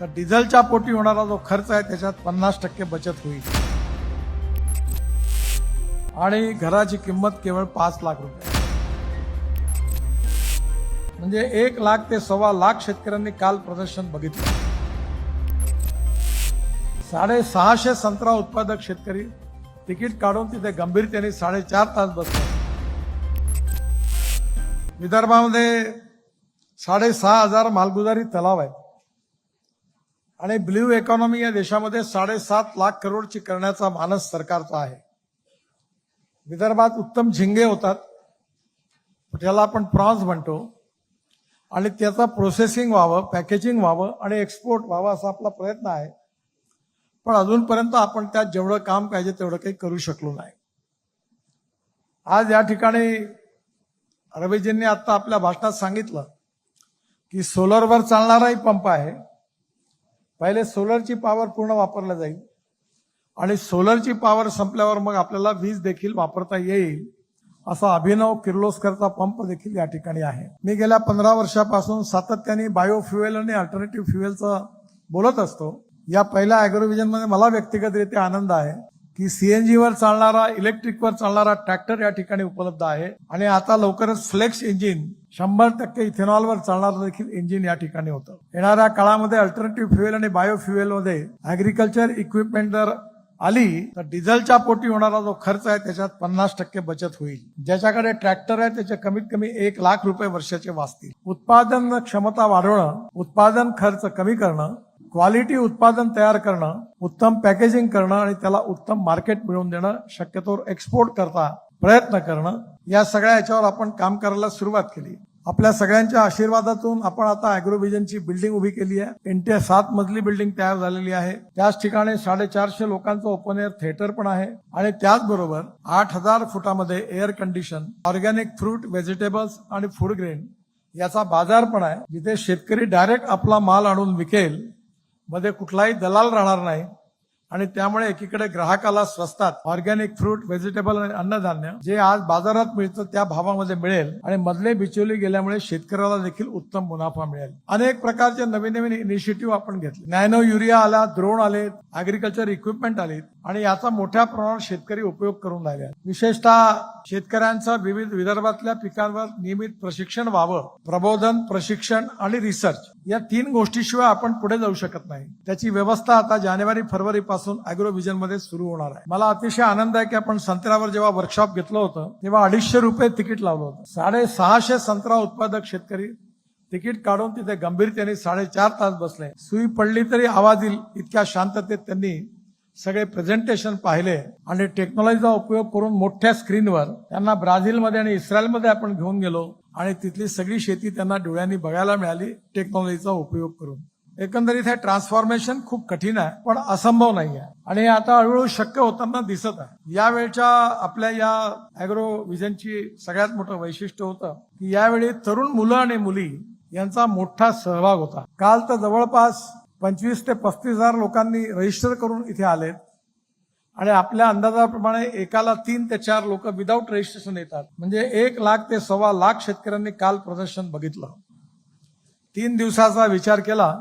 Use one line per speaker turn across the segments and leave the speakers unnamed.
तर डिझेलच्या पोटी होणारा जो खर्च आहे त्याच्यात पन्नास टक्के बचत होईल. आणि घराची किंमत केवळ पाच लाख रुपये. म्हणजे एक लाख ते सव्वा लाख शेतकऱ्यांनी काल प्रदर्शन बघितलं. साडेसहाशे संत्रा उत्पादक शेतकरी तिकीट काढून तिथे गंभीरतेने साडेचार तास बसले. विदर्भामध्ये साडेसहा हजार मालगुजारी तलाव आहेत. आणि ब्ल्यू इकॉनॉमी या देशामध्ये साडेसात लाख करोडची करण्याचा मानस सरकारचा आहे. विदर्भात उत्तम झिंगे होतात. त्याला आपण प्रॉन्स म्हणतो. आणि त्याचं प्रोसेसिंग व्हावं पॅकेजिंग व्हावं आणि एक्सपोर्ट व्हावं असा आपला प्रयत्न आहे. पण अजूनपर्यंत आपण त्यात जेवढं काम पाहिजे तेवढं काही करू शकलो नाही. आज या ठिकाणी रवीजींनी आता आपल्या भाषणात सांगितलं की सोलरवर चालणाराही पंप आहे. पहिले सोलरची पॉवर पूर्ण वापरला जाईल. आणि सोलरची पॉवर संपल्यावर मग आपल्याला वीज देखील वापरता येईल असा अभिनव किर्लोस्करचा पंप देखील या ठिकाणी आहे. मी गेल्या पंधरा वर्षापासून सातत्याने बायोफ्युएल आणि अल्टरनेटिव्ह फ्युएलचं बोलत असतो. या पहिल्या अॅग्रोव्हिजनमध्ये मला व्यक्तिगतरित्या आनंद आहे. की सीएनजीवर चालणारा इलेक्ट्रिकवर चालणारा ट्रॅक्टर या ठिकाणी उपलब्ध आहे. आणि आता लवकरच फ्लेक्स इंजिन शंभर टक्के इथेनॉलवर चालणारं देखील इंजिन या ठिकाणी होतं. येणाऱ्या काळामध्ये अल्टरनेटिव्ह फ्युएल आणि बायोफ्युएलमध्ये अॅग्रिकल्चर इक्विपमेंट जर आली तर डिझेलच्या पोटी होणारा जो खर्च आहे त्याच्यात पन्नास टक्के बचत होईल. ज्याच्याकडे ट्रॅक्टर आहे त्याचे कमीत कमी एक लाख रुपये वर्षाचे वाचतील. उत्पादन क्षमता वाढवणं उत्पादन खर्च कमी करणं क्वालिटी उत्पादन तयार करणं उत्तम पॅकेजिंग करणं आणि त्याला उत्तम मार्केट मिळवून देणं शक्यतोवर एक्सपोर्ट करता प्रयत्न करणं या सगळ्या याच्यावर आपण काम करायला सुरुवात केली. आपल्या सगळ्यांच्या आशीर्वादातून आपण आता अॅग्रोव्हिजनची बिल्डिंग उभी केली आहे. इंटिया सात मजली बिल्डिंग तयार झालेली आहे. त्याच ठिकाणी साडेचारशे लोकांचं ओपन एअर थिएटर पण आहे. आणि त्याचबरोबर आठ हजार फुटामध्ये air condition organic fruit vegetables आणि फूड ग्रेन याचा बाजार पण आहे. जिथे शेतकरी डायरेक्ट आपला माल आणून विकेल मध्ये कुठलाही दलाल राहणार नाही. आणि त्यामुळे एकीकडे ग्राहकाला स्वस्तात ऑर्गॅनिक फ्रूट व्हेजिटेबल आणि अन्नधान्य जे आज बाजारात मिळतं त्या भावामध्ये मिळेल. आणि मधले बिचवली गेल्यामुळे शेतकऱ्याला देखील उत्तम मुनाफा मिळेल. अनेक प्रकारचे नवीन नवीन इनिशिएटिव्ह आपण घेतले. नॅनो युरिया आला ड्रोन आले अग्रिकल्चर इक्विपमेंट आले आणि याचा मोठ्या प्रमाणात शेतकरी उपयोग करून राहिले विशेषतः शेतकऱ्यांचं विविध विदर्भातल्या पिकांवर नियमित प्रशिक्षण व्हावं प्रबोधन प्रशिक्षण आणि रिसर्च या तीन गोष्टीशिवाय आपण पुढे जाऊ शकत नाही. त्याची व्यवस्था आता जानेवारी फरवरी पासून अॅग्रोव्हिजनमध्ये सुरू होणार आहे. मला अतिशय आनंद आहे की आपण संत्र्यावर जेव्हा वर्कशॉप घेतलं होतं तेव्हा अडीचशे रुपये तिकीट लावलं होतं. साडेसहाशे संत्रा उत्पादक शेतकरी तिकीट काढून तिथे गंभीरतेने साडेचार तास बसले. सुई पडली तरी आवाज येईल इतक्या शांततेत त्यांनी सगळे प्रेझेंटेशन पाहिले आणि टेक्नॉलॉजीचा उपयोग करून मोठ्या स्क्रीनवर त्यांना ब्राझीलमध्ये आणि इस्रायलमध्ये आपण घेऊन गेलो आणि तिथली सगळी शेती त्यांना डोळ्यांनी बघायला मिळाली टेक्नॉलॉजीचा उपयोग करून. एकंदरीत हे ट्रान्सफॉर्मेशन खूप कठीण आहे पण असंभव नाही आहे आणि हे आता हळूहळू शक्य होताना दिसत आहे. यावेळच्या आपल्या या अॅग्रो विजनची सगळ्यात मोठं वैशिष्ट्य होतं की यावेळी तरुण मुलं आणि मुली यांचा मोठा सहभाग होता. काल तर जवळपास पंचवीस ते पस्तीस हजार लोकांनी रजिस्टर करून इथे आलेत आणि आपल्या अंदाजाप्रमाणे एकाला तीन ते चार लोक विदाऊट रजिस्ट्रेशन येतात. म्हणजे एक लाख ते सव्वा लाख शेतकऱ्यांनी काल प्रदर्शन बघितलं. तीन दिवसाचा विचार केला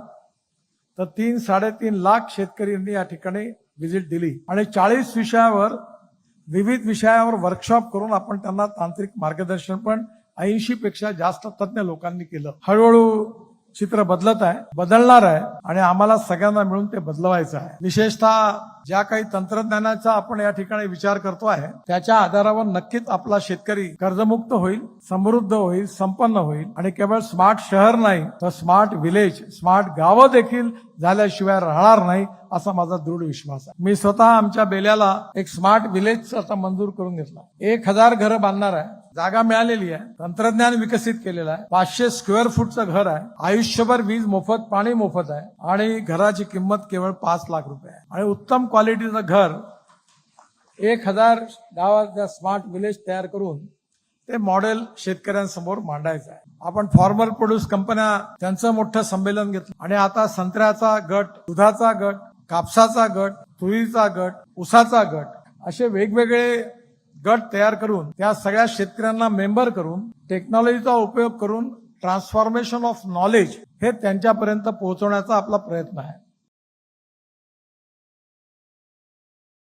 तर तीन साडेतीन लाख शेतकऱ्यांनी या ठिकाणी व्हिजिट दिली. आणि चाळीस विषयावर विविध विषयावर वर्कशॉप करून आपण त्यांना तांत्रिक मार्गदर्शन पण ऐंशी पेक्षा जास्त तज्ज्ञ लोकांनी केलं. हळूहळू चित्र बदलत आहे बदलणार आहे आणि आम्हाला सगळ्यांना मिळून ते बदलवायचं आहे. विशेषतः ज्या काही तंत्रज्ञानाचा आपण या ठिकाणी विचार करतो आहे त्याच्या आधारावर नक्कीच आपला शेतकरी कर्जमुक्त होईल समृद्ध होईल संपन्न होईल. आणि केवळ स्मार्ट शहर नाही तर स्मार्ट विलेज स्मार्ट गावं देखील झाल्याशिवाय राहणार नाही असा माझा दृढ विश्वास आहे. मी स्वतः आमच्या बेल्याला एक स्मार्ट विलेज आता मंजूर करून घेतला एक हजार घरं बांधणार आहे जागा मिळालेली आहे तंत्रज्ञान विकसित केलेलं आहे पाचशे स्क्वेअर फूटचं घर आहे आयुष्यभर वीज मोफत पाणी मोफत आहे आणि घराची किंमत केवळ पाच लाख रुपये आहे. आणि उत्तम क्वालिटीचं घर एक हजार गावाचा स्मार्ट विलेज तयार करून ते मॉडेल शेतकऱ्यांसमोर मांडायचं आहे. आपण फॉर्मर प्रोड्यूस कंपन्या त्यांचं मोठं संमेलन घेतलं. आणि आता संत्र्याचा गट दुधाचा गट कापसाचा गट तुरीचा गट उसाचा गट असे वेगवेगळे गट तयार करून त्या सगळ्या शेतकऱ्यांना मेंबर करून टेक्नॉलॉजीचा उपयोग करून ट्रान्सफॉर्मेशन ऑफ नॉलेज हे त्यांच्यापर्यंत पोहोचवण्याचा आपला प्रयत्न आहे.